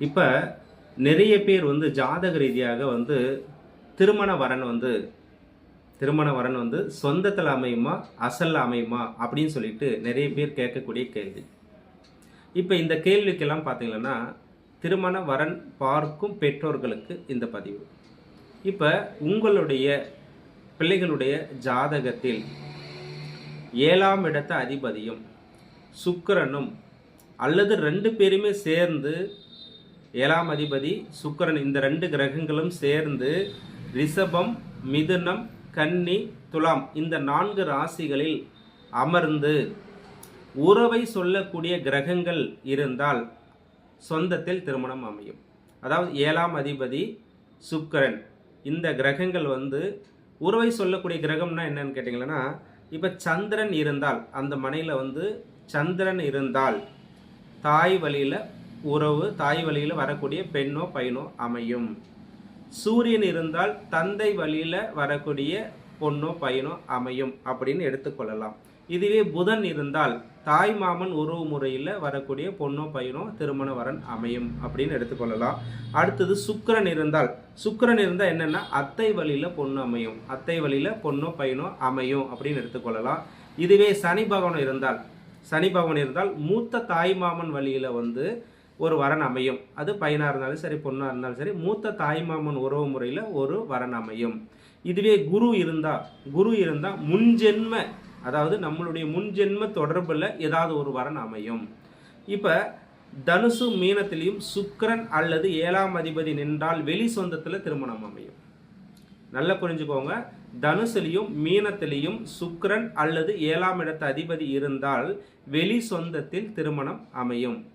இப்போ நிறைய பேர் வந்து ஜாதக ரீதியாக வந்து திருமண வரன் வந்து திருமண வரன் வந்து சொந்தத்தில் அமையுமா அசலில் அமையுமா அப்படின்னு சொல்லிட்டு நிறைய பேர் கேட்கக்கூடிய கேள்வி. இப்போ இந்த கேள்விக்கெல்லாம் பார்த்தீங்கன்னா திருமண வரன் பார்க்கும் பெற்றோர்களுக்கு இந்த பதிவு. இப்போ உங்களுடைய பிள்ளைகளுடைய ஜாதகத்தில் ஏழாம் இடத்த அதிபதியும் சுக்கிரனும் அல்லது ரெண்டு பேருமே சேர்ந்து ஏழாம் அதிபதி சுக்கிரன் இந்த ரெண்டு கிரகங்களும் சேர்ந்து ரிஷபம் மிதுனம் கன்னி துலாம் இந்த நான்கு ராசிகளில் அமர்ந்து உறவை சொல்லக்கூடிய கிரகங்கள் இருந்தால் சொந்தத்தில் திருமணம் அமையும். அதாவது ஏழாம் அதிபதி சுக்கிரன் இந்த கிரகங்கள் வந்து உறவை சொல்லக்கூடிய கிரகம்னா என்னன்னு கேட்டிங்கன்னா இப்போ சந்திரன் இருந்தால் அந்த மனையில் வந்து சந்திரன் இருந்தால் தாய் வழியில் உறவு தாய் வழியில் வரக்கூடிய பெண்ணோ பையனோ அமையும். சூரியன் இருந்தால் தந்தை வழியில் வரக்கூடிய பொண்ணோ பையனோ அமையும் அப்படின்னு எடுத்துக்கொள்ளலாம் இதுவே புதன் இருந்தால் தாய் மாமன் உறவு முறையில் வரக்கூடிய பொண்ணோ பையனோ திருமண வரன் அமையும் அப்படின்னு எடுத்துக்கொள்ளலாம் அடுத்தது சுக்கிரன் இருந்தால் சுக்கரன் இருந்தால் என்னென்னா அத்தை வழியில் பொண்ணு அமையும். அத்தை வழியில் பொண்ணோ பையனோ அமையும் அப்படின்னு எடுத்துக்கொள்ளலாம் இதுவே சனி பகவான் இருந்தால் சனி பகவான் இருந்தால் மூத்த தாய் மாமன் வழியில் வந்து ஒரு வரன் அமையும். அது பையனாக இருந்தாலும் சரி பொண்ணாக இருந்தாலும் சரி மூத்த தாய்மாமன் உறவு முறையில் ஒரு வரன் அமையும். இதுவே குரு இருந்தால் குரு இருந்தால் முன்ஜென்ம அதாவது நம்மளுடைய முன்ஜென்ம தொடர்பில் ஏதாவது ஒரு வரன் அமையும். இப்போ தனுசு மீனத்திலையும் சுக்கரன் அல்லது ஏழாம் அதிபதி நின்றால் வெளி சொந்தத்தில் திருமணம் அமையும். நல்லா புரிஞ்சுக்கோங்க. தனுசுலையும் மீனத்திலையும் சுக்கரன் அல்லது ஏழாம் இடத்து அதிபதி இருந்தால் வெளி சொந்தத்தில் திருமணம் அமையும்.